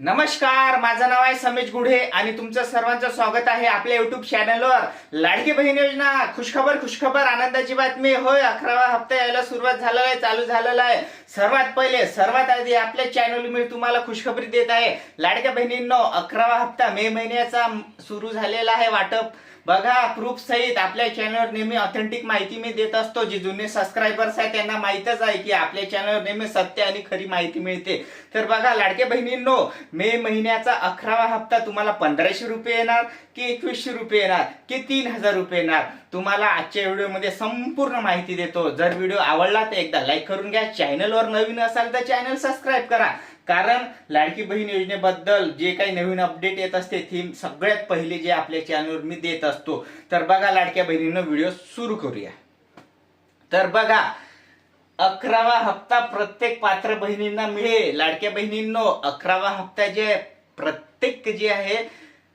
नमस्कार माझं नाव आहे समेश गुढे आणि तुमचं सर्वांचं स्वागत आहे आपल्या युट्यूब चॅनलवर लाडकी बहीण योजना खुशखबर खुशखबर आनंदाची बातमी. होय अकरावा हप्ता यायला सुरुवात झालेला आहे चालू झालेला आहे. सर्वात पहिले सर्वात आधी आपल्या चॅनल मी तुम्हाला खुशखबरी देत आहे. लाडक्या बहिणींनो अकरावा हप्ता मे महिन्याचा सुरू झालेला आहे वाटप. बघा प्रूफ सहित आपल्या चॅनलवर नेहमी ऑथेंटिक माहिती मी देत असतो. जे जुने सबस्क्रायबर्स आहेत त्यांना माहितच आहे की आपल्या चॅनलवर नेहमी सत्य आणि खरी माहिती मिळते. तर बघा लाडक्या बहिणींनो मे महिन्याचा अकरावा हप्ता तुम्हाला पंधराशे रुपये येणार की एकवीसशे रुपये येणार की तीन हजार रुपये येणार. तुम्हाला आजच्या व्हिडिओमध्ये संपूर्ण माहिती देतो. जर व्हिडिओ आवडला तर एकदा लाईक करून घ्या. चॅनलवर नवीन असाल तर चॅनल सबस्क्राईब करा. कारण लाडकी बहीण योजनेबद्दल जे काही नवीन अपडेट येत असते ती सगळ्यात पहिले जे आपल्या चॅनलवर मी देत असतो. तर बघा लाडक्या बहिणीनं व्हिडिओ सुरू करूया. तर बघा अकरावा हप्ता प्रत्येक पात्र बहिणींना मिळेल. लाडक्या बहिणींनो अकरावा हप्ता जे प्रत्येक जे आहे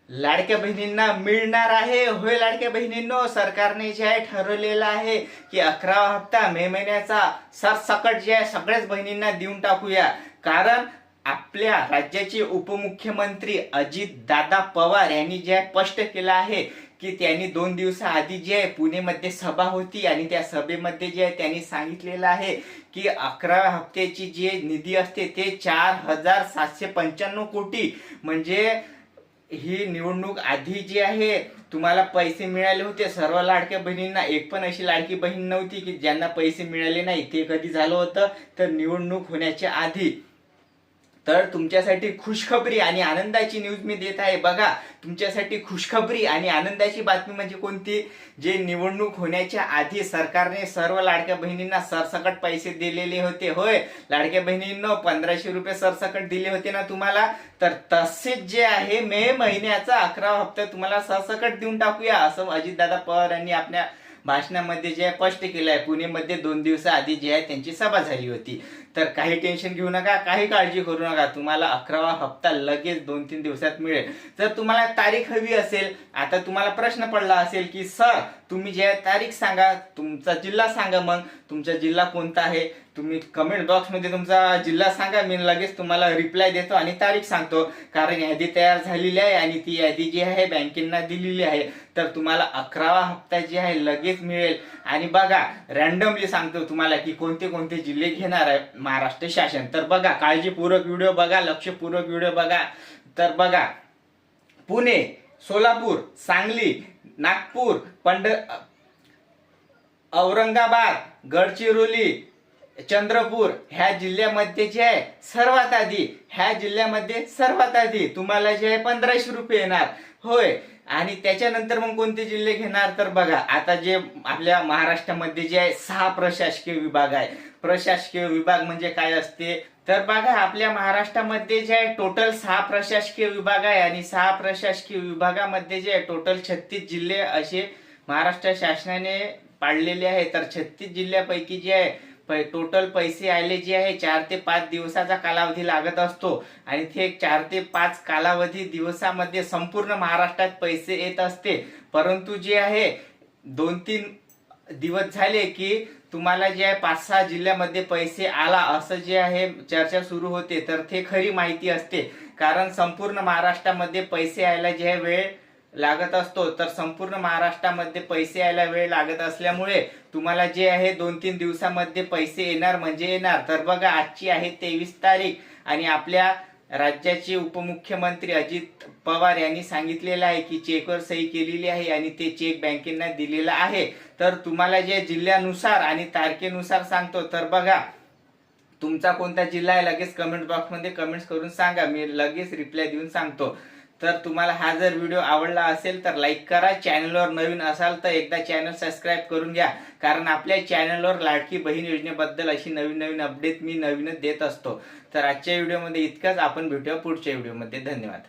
लाडक्या बहिणींना मिळणार आहे. होय लाडक्या बहिणींनो सरकारने जे आहे ठरवलेलं आहे की अकरावा हप्ता मे महिन्याचा सरसकट जे आहे सगळ्याच बहिणींना देऊन टाकूया. कारण आपल्या राज्याचे उपमुख्यमंत्री अजित दादा पवार यांनी जे स्पष्ट केलं आहे की त्यांनी दोन दिवसाआधी जे आहे पुणेमध्ये सभा होती आणि त्या सभेमध्ये जे आहे त्यांनी सांगितलेलं आहे की अकरा हप्त्याची जे निधी असते ते चार हजार सातशे पंच्याण्णव कोटी. म्हणजे ही निवडणूक आधी जी आहे तुम्हाला पैसे मिळाले होते. सर्व लाडक्या बहिणींना एक पण अशी लाडकी बहीण नव्हती की ज्यांना पैसे मिळाले नाही ते कधी झालं होतं? तर निवडणूक होण्याच्या आधी. तर तुमच्यासाठी खुशखबरी आणि आनंदाची न्यूज मी देत आहे. बघा तुमच्यासाठी खुशखबरी आणि आनंदाची बातमी म्हणजे कोणती? जे निवडणूक होण्याच्या आधी सरकारने सर्व लाडक्या बहिणींना सरसकट पैसे दिलेले होते. होय लाडक्या बहिणींना पंधराशे रुपये सरसकट दिले होते ना तुम्हाला? तर तसेच जे आहे मे महिन्याचा अकरा हप्ता तुम्हाला सरसकट देऊन टाकूया. असं अजितदादा पवार यांनी आपल्या भाषणामध्ये जे स्पष्ट केलं आहे. पुणेमध्ये दोन दिवसाआधी जे आहे त्यांची सभा झाली होती. तर काही टेन्शन घेऊ नका काही काळजी करू नका. तुम्हाला अकरावा हप्ता लगेच दोन तीन दिवसात मिळेल. जर तुम्हाला तारीख हवी असेल आता तुम्हाला प्रश्न पडला असेल की सर तुम्ही जे आहे तारीख सांगा. तुमचा जिल्हा सांगा मग. तुमचा जिल्हा कोणता आहे? तुम्ही कमेंट बॉक्समध्ये तुमचा जिल्हा सांगा. मी लगेच तुम्हाला रिप्लाय देतो आणि तारीख सांगतो. कारण यादी तयार झालेली आहे आणि ती यादी जी आहे बँकेंना दिलेली आहे. तर तुम्हाला अकरावा हप्ता जी आहे लगेच मिळेल. आणि बघा रॅन्डमली सांगतो तुम्हाला की कोणते कोणते जिल्हे घेणार आहे महाराष्ट्र शासन. तर बघा काळजीपूर्वक व्हिडिओ बघा लक्षपूर्वक व्हिडिओ बघा. तर बघा पुणे सोलापूर सांगली नागपूर पंढ औरंगाबाद गडचिरोली चंद्रपूर ह्या जिल्ह्यामध्ये जे आहे सर्वात आधी ह्या जिल्ह्यामध्ये सर्वात आधी तुम्हाला जे आहे पंधराशे रुपये येणार. होय. आणि त्याच्यानंतर मग कोणते जिल्हे घेणार? तर बघा आता जे आपल्या महाराष्ट्रामध्ये जे आहे सहा प्रशासकीय विभाग आहे. प्रशासकीय विभाग म्हणजे काय असते? तर बघा आपल्या महाराष्ट्रामध्ये जे आहे टोटल सहा प्रशासकीय विभाग आहे. आणि सहा प्रशासकीय विभागामध्ये जे आहे टोटल छत्तीस जिल्हे असे महाराष्ट्र शासनाने पाडलेले आहे तर छत्तीस जिल्ह्यापैकी जे आहे टोटल पैसे आले जे आहे चार ते पाच दिवसाचा कालावधी लागत असतो. आणि ते चार ते पाच कालावधी दिवसामध्ये संपूर्ण महाराष्ट्रात पैसे येत असते. परंतु जे आहे दोन तीन दिवस झाले की तुम्हाला जे आहे पाच सहा जिल्ह्यामध्ये पैसे आला असं जे आहे चर्चा सुरू होते. तर ते खरी माहिती असते. कारण संपूर्ण महाराष्ट्रामध्ये पैसे यायला जे आहे वेळ लागत असतो तर संपूर्ण महाराष्ट्रामध्ये पैसे यायला वेळ लागत असल्यामुळे तुम्हाला जे आहे दोन तीन दिवसामध्ये पैसे येणार म्हणजे येणार. तर बघा आजची आहे तेवीस तारीख आणि आपल्या राज्याचे उपमुख्यमंत्री अजित पवार यांनी सांगितलेलं आहे की चेकवर सही केलेली आहे आणि ते चेक बँकेंना दिलेला आहे. तर तुम्हाला जे जिल्ह्यानुसार आणि तारखेनुसार सांगतो तर बघा तुमचा कोणता जिल्हा आहे लगेच कमेंट बॉक्समध्ये कमेंट्स करून सांगा. मी लगेच रिप्लाय देऊन सांगतो. तर तुम्हाला हा जर व्हिडिओ आवडला असेल तर लाईक करा. चॅनलवर नवीन असाल तर एकदा चॅनल सबस्क्राईब करून घ्या. कारण आपल्या चॅनलवर लाडकी बहीण योजनेबद्दल अशी नवीन नवीन अपडेट मी नवीनच देत असतो. तर आजच्या व्हिडिओमध्ये इतकंच. आपण भेटूया पुढच्या व्हिडिओमध्ये धन्यवाद.